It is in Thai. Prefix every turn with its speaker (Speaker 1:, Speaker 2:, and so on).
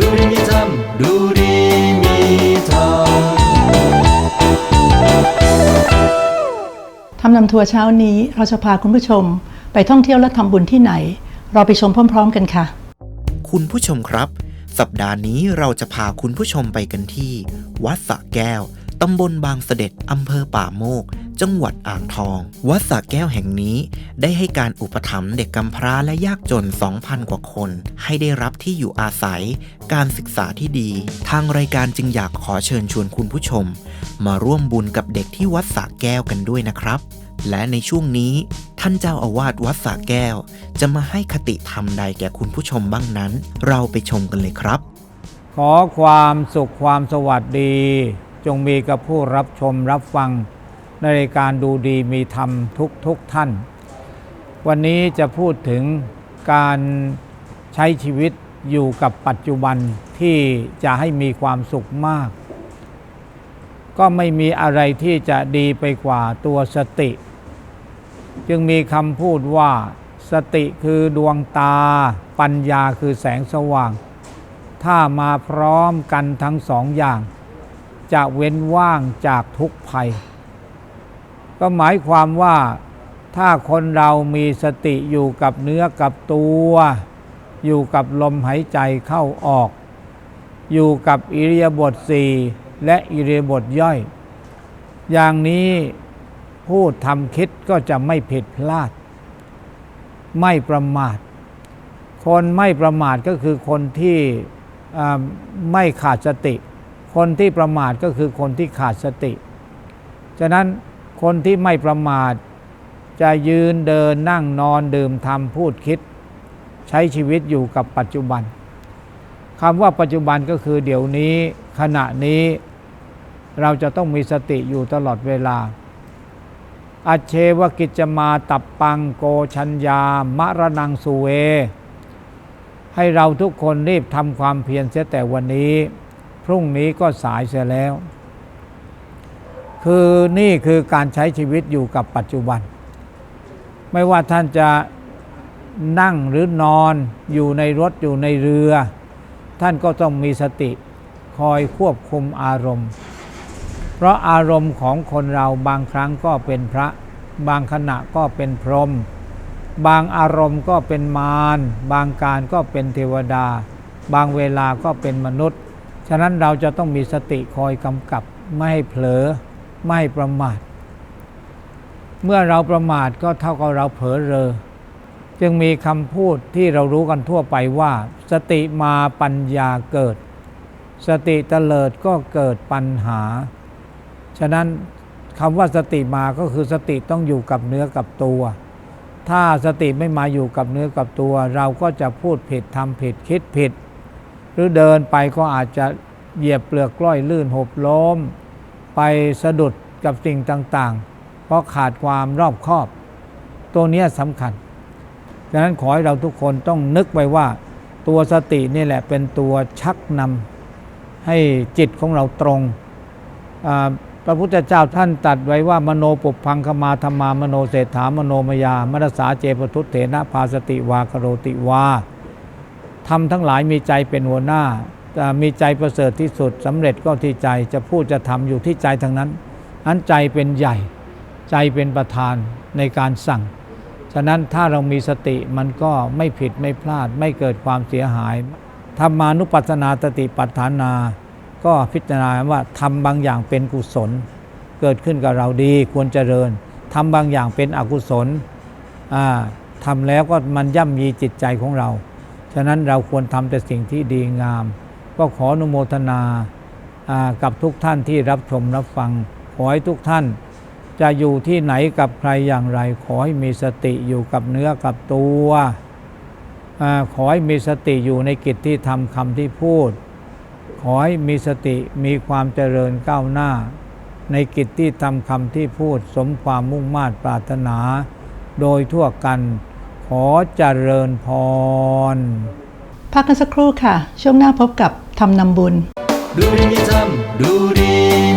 Speaker 1: ดูดีมีธรรมดูดีมีธรรม
Speaker 2: ทำนำทัวร์เช้านี้เราจะพาคุณผู้ชมไปท่องเที่ยวและทำบุญที่ไหน เราไปชมพร้อม ๆ กันค่ะ
Speaker 3: คุณผู้ชมครับ สัปดาห์นี้เราจะพาคุณผู้ชมไปกันที่ วัดสระแก้ว ตำบลบางเสด็จ อำเภอป่าโมก จังหวัดอ่างทอง วัดสระแก้วแห่งนี้ ได้ให้การอุปถัมภ์เด็กกำพร้าและยากจน 2,000 กว่าคน ให้ได้รับที่อยู่อาศัย การศึกษาที่ดี ทางรายการจึงอยากขอเชิญชวนคุณผู้ชม มาร่วมบุญกับเด็กที่วัดสระแก้วกันด้วยนะครับ และในช่วงนี้ท่านเจ้าอาวาสวัดสระแก้ว จะมาให้คติธรรมใดแก่คุณผู้ชมบ้างนั้น เราไปชมกันเลยครับ
Speaker 4: ขอความสุขความสวัสดี จงมีกับผู้รับชมรับฟัง ในรายการดูดีมีธรรมทุกทุกท่าน วันนี้จะพูดถึงการใช้ชีวิตอยู่กับปัจจุบันที่จะให้มีความสุขมาก ก็ไม่มีอะไรที่จะดีไปกว่าตัวสติ จึงมีคำพูดว่าสติคือดวงตา ปัญญาคือแสงสว่าง ถ้ามาพร้อมกันทั้งสองอย่าง จะเว้นว่างจากทุกภัย ก็หมายความว่าถ้าคนเรามีสติอยู่กับเนื้อกับตัว อยู่กับลมหายใจเข้าออก อยู่กับอิริยาบถสี่และอิริยาบถย่อย อย่างนี้พูดทำคิดก็จะไม่ผิดพลาด ไม่ประมาท คนไม่ประมาทก็คือคนที่ไม่ขาดสติ คนที่ประมาทก็คือคนที่ขาดสติ ฉะนั้น คนที่ไม่ประมาท จะยืนเดินนั่งนอนดื่มทำพูดคิด ใช้ชีวิตอยู่กับปัจจุบันคำว่าปัจจุบันก็คือเดี๋ยวนี้ขณะนี้เราจะต้องมีสติอยู่ตลอดเวลาอาเชวกิจจมาตับปังโกชัญญามะระนังสุเว ให้เราทุกคนรีบทำความเพียรเสียแต่วันนี้ พรุ่งนี้ก็สายเสียแล้ว คือนี่คือการใช้ชีวิตอยู่กับปัจจุบัน ไม่ว่าท่านจะนั่งหรือนอนอยู่ในรถอยู่ในเรือ ท่านก็ต้องมีสติคอยควบคุมอารมณ์ เพราะอารมณ์ของคนเราบางครั้งก็เป็นพระ บางขณะก็เป็นพรหมบางอารมณ์ก็เป็นมารบางการก็เป็นเทวดา บางเวลาก็เป็นมนุษย์ ฉะนั้นเราจะต้องมีสติคอยกำกับไม่ให้เผลอ ไม่ประมาท เมื่อเราประมาทก็เท่ากับเราเผลอเรอ จึงมีคำพูดที่เรารู้กันทั่วไปว่า สติมาปัญญาเกิด สติเตลิดก็เกิดปัญหา ฉะนั้นคำว่าสติมาก็คือสติต้องอยู่กับเนื้อกับตัว ถ้าสติไม่มาอยู่กับเนื้อกับตัว เราก็จะพูดผิดทำผิดคิดผิด หรือเดินไปก็อาจจะเหยียบเปลือกกล้อยลื่นหบล้ม ไปสะดุดกับสิ่งต่างๆ เพราะขาดความรอบคอบ ตัวนี้สำคัญดังนั้นขอให้เราทุกคนต้องนึกไว้ว่า ตัวสตินี่แหละเป็นตัวชักนำให้จิตของเราตรงพระพุทธเจ้าท่านตัดไว้ว่ามโนปุพังคมาธรรมามโนเศรษฐามโนมยามรสาเจปทุเถนะพาสติวากโรติวาทำทั้งหลายมีใจเป็นหัวหน้า มีใจประเสริฐที่สุดสำเร็จก็ที่ใจจะพูดจะทำอยู่ที่ใจทั้งนั้นนั้นใจเป็นใหญ่ใจเป็นประธานในการสั่ง ฉะนั้นถ้าเรามีสติมันก็ไม่ผิดไม่พลาดไม่เกิดความเสียหายธรรมานุปัสสนาสติปัฏฐานา ก็พิจารณาว่าทำบางอย่างเป็นกุศล เกิดขึ้นกับเราดีควรเจริญทำบางอย่างเป็นอกุศลทำแล้วก็มันย่ำยีจิตใจของเรา ฉะนั้นเราควรทำแต่สิ่งที่ดีงาม ก็ขออนุโมทนากับทุกท่านที่รับชมรับฟัง ขอให้ทุกท่าน จะอยู่ที่ไหนกับใครอย่างไร ขอให้มีสติอยู่กับเนื้อกับตัวอขอให้มีสติอยู่ในกิจที่ทำคำที่พูด ขอให้มีสติมีความเจริญก้าวหน้า ในกิจที่ทำคำที่พูด สมความมุ่งมา่ปรารถนา โดยทั่วกัน ขอเจริญพร
Speaker 2: พักกันสักครู่ค่ะ ช่วงหน้าพบกับ ทำนำบุญ
Speaker 1: ดูดีมีธรรมดูดี